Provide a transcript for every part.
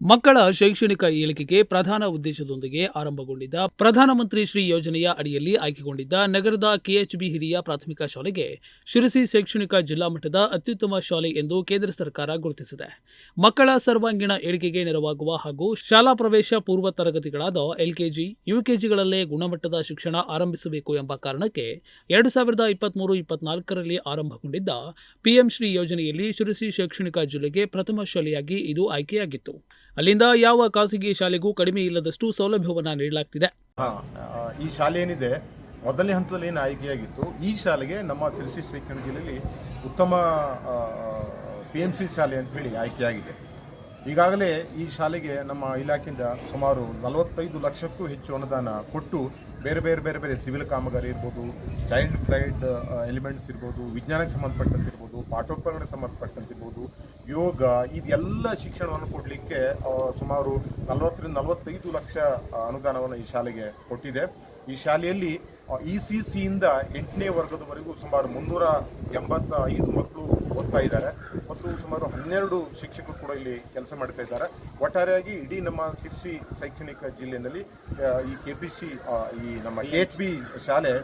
ಮಕ್ಕಳ ಶೈಕ್ಷಣಿಕ ಏಳಿಗೆಗೆ ಪ್ರಧಾನ ಉದ್ದೇಶದೊಂದಿಗೆ ಆರಂಭಗೊಂಡಿದ್ದ ಪ್ರಧಾನಮಂತ್ರಿ ಶ್ರೀ ಯೋಜನೆಯ ಅಡಿಯಲ್ಲಿ ಆಯ್ಕೆಗೊಂಡಿದ್ದ ನಗರದ ಕೆಎಚ್ಬಿ ಹಿರಿಯ ಪ್ರಾಥಮಿಕ ಶಾಲೆಗೆ ಶಿರಸಿ ಶೈಕ್ಷಣಿಕ ಜಿಲ್ಲಾ ಮಟ್ಟದ ಅತ್ಯುತ್ತಮ ಶಾಲೆ ಎಂದು ಕೇಂದ್ರ ಸರ್ಕಾರ ಗುರುತಿಸಿದೆ. ಮಕ್ಕಳ ಸರ್ವಾಂಗೀಣ ಏಳಿಗೆಗೆ ನೆರವಾಗುವ ಹಾಗೂ ಶಾಲಾ ಪ್ರವೇಶ ಪೂರ್ವ ತರಗತಿಗಳಾದ ಎಲ್ಕೆಜಿ, ಯುಕೆಜಿಗಳಲ್ಲೇ ಗುಣಮಟ್ಟದ ಶಿಕ್ಷಣ ಆರಂಭಿಸಬೇಕು ಎಂಬ ಕಾರಣಕ್ಕೆ ಎರಡು ಸಾವಿರದ ಇಪ್ಪತ್ಮೂರು ಇಪ್ಪತ್ನಾಲ್ಕರಲ್ಲಿ ಆರಂಭಗೊಂಡಿದ್ದ ಪಿಎಂ ಶ್ರೀ ಯೋಜನೆಯಲ್ಲಿ ಶಿರಸಿ ಶೈಕ್ಷಣಿಕ ಜಿಲ್ಲೆಗೆ ಪ್ರಥಮ ಶಾಲೆಯಾಗಿ ಇದು ಆಯ್ಕೆಯಾಗಿತ್ತು. ಅಲ್ಲಿಂದ ಯಾವ ಖಾಸಗಿ ಶಾಲೆಗೂ ಕಡಿಮೆ ಇಲ್ಲದಷ್ಟು ಸೌಲಭ್ಯವನ್ನು ನೀಡಲಾಗ್ತಿದೆ. ಈ ಶಾಲೆ ಏನಿದೆ, ಮೊದಲನೇ ಹಂತದಲ್ಲಿ ಏನು ಆಯ್ಕೆಯಾಗಿತ್ತು, ಈ ಶಾಲೆಗೆ ನಮ್ಮ ಸಿರಿಸಿ ಶಿಕ್ಷಣ ಜಿಲ್ಲೆಯಲ್ಲಿ ಉತ್ತಮ ಪಿ ಎಂ ಸಿ ಶಾಲೆ ಅಂತ ಹೇಳಿ ಆಯ್ಕೆಯಾಗಿದೆ. ಈಗಾಗಲೇ ಈ ಶಾಲೆಗೆ ನಮ್ಮ ಇಲಾಖೆಯಿಂದ ಸುಮಾರು ನಲವತ್ತೈದು ಲಕ್ಷಕ್ಕೂ ಹೆಚ್ಚು ಅನುದಾನ ಕೊಟ್ಟು ಬೇರೆ ಬೇರೆ ಬೇರೆ ಬೇರೆ ಸಿವಿಲ್ ಕಾಮಗಾರಿ ಇರ್ಬೋದು ಚೈಲ್ಡ್ ಫ್ಲೈಟ್ ಎಲಿಮೆಂಟ್ಸ್ ಇರ್ಬೋದು, ವಿಜ್ಞಾನಕ್ಕೆ ಸಂಬಂಧಪಟ್ಟಂತೆ ಇರ್ಬೋದು, ಪಾಠೋಪಕರಣಕ್ಕೆ ಸಂಬಂಧಪಟ್ಟಂತೆ ಇರ್ಬೋದು ಯೋಗ ಇದೆಲ್ಲ ಶಿಕ್ಷಣವನ್ನು ಕೊಡಲಿಕ್ಕೆ ಸುಮಾರು ನಲವತ್ತರಿಂದ ನಲವತ್ತೈದು ಲಕ್ಷ ಅನುದಾನವನ್ನು ಈ ಶಾಲೆಗೆ ಕೊಟ್ಟಿದೆ. ಈ ಶಾಲೆಯಲ್ಲಿ ಇ ಸಿ ಸಿಯಿಂದ ಎಂಟನೇ ವರ್ಗದವರೆಗೂ ಸುಮಾರು ಮುನ್ನೂರ ಎಂಬತ್ತ ಐದು ಮಕ್ಕಳು ಓದ್ತಾ ಇದ್ದಾರೆ. ಮತ್ತು ಸುಮಾರು ಹನ್ನೆರಡು ಶಿಕ್ಷಕರು ಕೂಡ ಇಲ್ಲಿ ಕೆಲಸ ಮಾಡ್ತಾ ಇದ್ದಾರೆ. ಒಟ್ಟಾರೆಯಾಗಿ ಇಡೀ ನಮ್ಮ ಶಿರ್ಸಿ ಶೈಕ್ಷಣಿಕ ಜಿಲ್ಲೆಯಲ್ಲಿ ಈ ಕೆ ಪಿ ಸಿ ಈ ನಮ್ಮ ಎಚ್ ಬಿ ಶಾಲೆ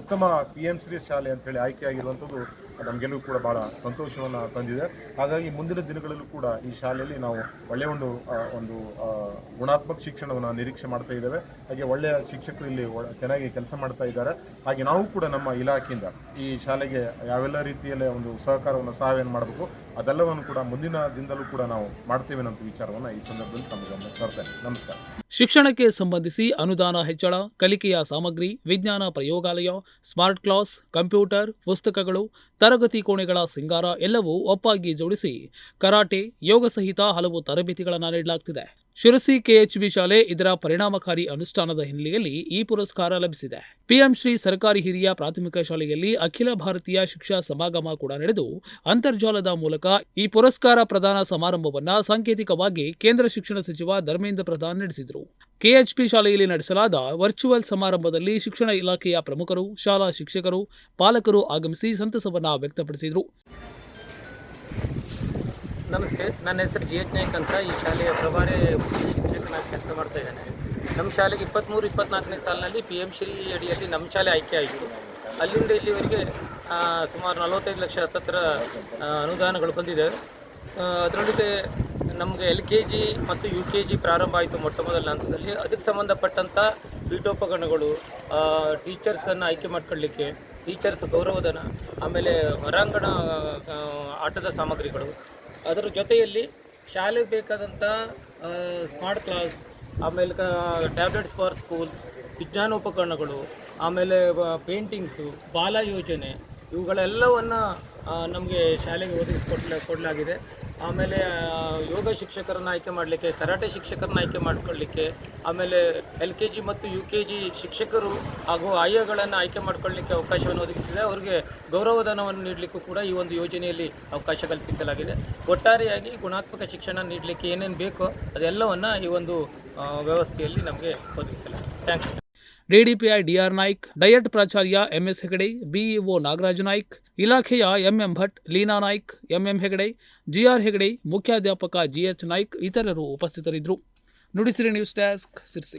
ಉತ್ತಮ ಪಿ ಎಂ ಶ್ರೀ ಶಾಲೆ ಅಂತೇಳಿ ಆಯ್ಕೆಯಾಗಿರುವಂಥದ್ದು ನಮಗೆಲ್ಲೂ ಕೂಡ ಬಹಳ ಸಂತೋಷವನ್ನು ತಂದಿದೆ. ಹಾಗಾಗಿ ಮುಂದಿನ ದಿನಗಳಲ್ಲೂ ಕೂಡ ಈ ಶಾಲೆಯಲ್ಲಿ ನಾವು ಒಳ್ಳೆಯ ಒಂದು ಒಂದು ಗುಣಾತ್ಮಕ ಶಿಕ್ಷಣವನ್ನು ನಿರೀಕ್ಷೆ ಮಾಡ್ತಾ ಇದ್ದೇವೆ. ಹಾಗೆ ಒಳ್ಳೆಯ ಶಿಕ್ಷಕರು ಇಲ್ಲಿ ಚೆನ್ನಾಗಿ ಕೆಲಸ ಮಾಡ್ತಾ ಇದ್ದಾರೆ. ಹಾಗೆ ನಾವು ಕೂಡ ನಮ್ಮ ಇಲಾಖೆಯಿಂದ ಈ ಶಾಲೆಗೆ ಯಾವೆಲ್ಲ ರೀತಿಯಲ್ಲಿ ಒಂದು ಸಹಕಾರವನ್ನು, ಸಹಾಯವನ್ನು ಮಾಡಬೇಕು, ಅದೆಲ್ಲವನ್ನು ಕೂಡ ಮುಂದಿನ ದಿನದಲ್ಲೂ ಕೂಡ ನಾವು ಮಾಡ್ತೇವೆ ಅನ್ನೋ ವಿಚಾರವನ್ನು ಈ ಸಂದರ್ಭದಲ್ಲಿ ತಮ್ಮ ಗಮನ ತರ್ತೇನೆ. ನಮಸ್ಕಾರ. ಶಿಕ್ಷಣಕ್ಕೆ ಸಂಬಂಧಿಸಿ ಅನುದಾನ ಹೆಚ್ಚಳ, ಕಲಿಕೆಯ ಸಾಮಗ್ರಿ, ವಿಜ್ಞಾನ ಪ್ರಯೋಗಾಲಯ, ಸ್ಮಾರ್ಟ್ ಕ್ಲಾಸ್, ಕಂಪ್ಯೂಟರ್, ಪುಸ್ತಕಗಳು, ತರಗತಿ ಕೋಣೆಗಳ ಸಿಂಗಾರ ಎಲ್ಲವೂ ಒಪ್ಪಾಗಿ ಜೋಡಿಸಿ ಕರಾಟೆ ಯೋಗ ಸಹಿತ ಹಲವು ತರಬೇತಿಗಳನ್ನು ನೀಡಲಾಗ್ತಿದೆ. ಶಿರಸಿ ಕೆಎಚ್ಬಿ ಶಾಲೆ ಇದರ ಪರಿಣಾಮಕಾರಿ ಅನುಷ್ಠಾನದ ಹಿನ್ನೆಲೆಯಲ್ಲಿ ಈ ಪುರಸ್ಕಾರ ಲಭಿಸಿದೆ. ಪಿಎಂ ಶ್ರೀ ಸರ್ಕಾರಿ ಹಿರಿಯ ಪ್ರಾಥಮಿಕ ಶಾಲೆಯಲ್ಲಿ ಅಖಿಲ ಭಾರತೀಯ ಶಿಕ್ಷಾ ಸಮಾಗಮ ಕೂಡ ನಡೆದು ಅಂತರ್ಜಾಲದ ಮೂಲಕ ಈ ಪುರಸ್ಕಾರ ಪ್ರದಾನ ಸಮಾರಂಭವನ್ನು ಸಾಂಕೇತಿಕವಾಗಿ ಕೇಂದ್ರ ಶಿಕ್ಷಣ ಸಚಿವ ಧರ್ಮೇಂದ್ರ ಪ್ರಧಾನ್ ನಡೆಸಿದರು. ಕೆಎಚ್ಪಿ ಶಾಲೆಯಲ್ಲಿ ನಡೆಸಲಾದ ವರ್ಚುವಲ್ ಸಮಾರಂಭದಲ್ಲಿ ಶಿಕ್ಷಣ ಇಲಾಖೆಯ ಪ್ರಮುಖರು, ಶಾಲಾ ಶಿಕ್ಷಕರು, ಪಾಲಕರು ಆಗಮಿಸಿ ಸಂತಸವನ್ನು ವ್ಯಕ್ತಪಡಿಸಿದರು. ನಮಸ್ತೆ, ನನ್ನ ಹೆಸರು ಜಿ ಎಚ್ ನಾಯ್ಕ್ ಅಂತ ಈ ಶಾಲೆಯ ಪ್ರಭಾರಿ ಮುಖ್ಯ ಶಿಕ್ಷಕನಾಗಿ ಕೆಲಸ ಮಾಡ್ತಾ ಇದ್ದೇನೆ. ನಮ್ಮ ಶಾಲೆಗೆ ಇಪ್ಪತ್ತ್ಮೂರು ಇಪ್ಪತ್ನಾಲ್ಕನೇ ಸಾಲಿನಲ್ಲಿ ಪಿ ಎಂ ಶ್ರೀ ಅಡಿಯಲ್ಲಿ ನಮ್ಮ ಶಾಲೆ ಆಯ್ಕೆ ಆಯಿತು. ಅಲ್ಲಿಂದ ಇಲ್ಲಿವರೆಗೆ ಸುಮಾರು ನಲವತ್ತೈದು ಲಕ್ಷ ಹತ್ತತ್ರ ಅನುದಾನಗಳು ಬಂದಿದೆ. ಅದರೊಳಗೆ ನಮಗೆ ಎಲ್ ಕೆ ಜಿ ಮತ್ತು ಯು ಕೆ ಜಿ ಪ್ರಾರಂಭ ಆಯಿತು ಮೊಟ್ಟ ಮೊದಲ ಹಂತದಲ್ಲಿ. ಅದಕ್ಕೆ ಸಂಬಂಧಪಟ್ಟಂಥ ಪೀಠೋಪಕರಣಗಳು ಟೀಚರ್ಸನ್ನು ಆಯ್ಕೆ ಮಾಡ್ಕೊಳ್ಳಿಕ್ಕೆ ಟೀಚರ್ಸ್ ಗೌರವಧನ, ಆಮೇಲೆ ಹೊರಾಂಗಣ ಆಟದ ಸಾಮಗ್ರಿಗಳು ಅದರ ಜೊತೆಯಲ್ಲಿ ಶಾಲೆಗೆ ಬೇಕಾದಂಥ ಸ್ಮಾರ್ಟ್ ಕ್ಲಾಸ್ ಆಮೇಲೆ ಟ್ಯಾಬ್ಲೆಟ್ಸ್ ಫಾರ್ ಸ್ಕೂಲ್ಸ್ ವಿಜ್ಞಾನೋಪಕರಣಗಳು ಆಮೇಲೆ ಪೇಂಟಿಂಗ್ಸು ಬಾಲ ಯೋಜನೆ, ಇವುಗಳೆಲ್ಲವನ್ನು ನಮಗೆ ಶಾಲೆಗೆ ಒದಗಿಸಿಕೊಡ್ಲ ಕೊಡಲಾಗಿದೆ. ಆಮೇಲೆ ಯೋಗ ಶಿಕ್ಷಕರನ್ನು ಆಯ್ಕೆ ಮಾಡಲಿಕ್ಕೆ, ಕರಾಟೆ ಶಿಕ್ಷಕರನ್ನ ಆಯ್ಕೆ ಮಾಡ್ಕೊಳ್ಳಿಕ್ಕೆ, ಆಮೇಲೆ ಎಲ್ ಕೆ ಜಿ ಮತ್ತು ಯು ಕೆ ಜಿ ಶಿಕ್ಷಕರು ಹಾಗೂ ಆಯೋಗಗಳನ್ನು ಆಯ್ಕೆ ಮಾಡ್ಕೊಳ್ಳಿಕ್ಕೆ ಅವಕಾಶವನ್ನು ಒದಗಿಸಿದೆ. ಅವರಿಗೆ ಗೌರವಧನವನ್ನು ನೀಡಲಿಕ್ಕೂ ಕೂಡ ಈ ಒಂದು ಯೋಜನೆಯಲ್ಲಿ ಅವಕಾಶ ಕಲ್ಪಿಸಲಾಗಿದೆ. ಒಟ್ಟಾರೆಯಾಗಿ ಗುಣಾತ್ಮಕ ಶಿಕ್ಷಣ ನೀಡಲಿಕ್ಕೆ ಏನೇನು ಬೇಕೋ ಅದೆಲ್ಲವನ್ನು ಈ ಒಂದು ವ್ಯವಸ್ಥೆಯಲ್ಲಿ ನಮಗೆ ಒದಗಿಸಲಾಗಿದೆ. Thanks DDPI DR Naik, DIET ಪ್ರಾಚಾರ್ಯ ಎಂಎಸ್ ಹೆಗಡೆ, ಬಿಇಒ ನಾಗರಾಜ ನಾಯ್ಕ್, ಇಲಾಖೆಯ MM Bhat, Leena Naik, MM Hegde, GR Hegde, ಮುಖ್ಯಾಧ್ಯಾಪಕ ಜಿಎಚ್ ನಾಯ್ಕ್ ಇತರರು ಉಪಸ್ಥಿತರಿದ್ದರು. Nudisiri news desk, Sirsi.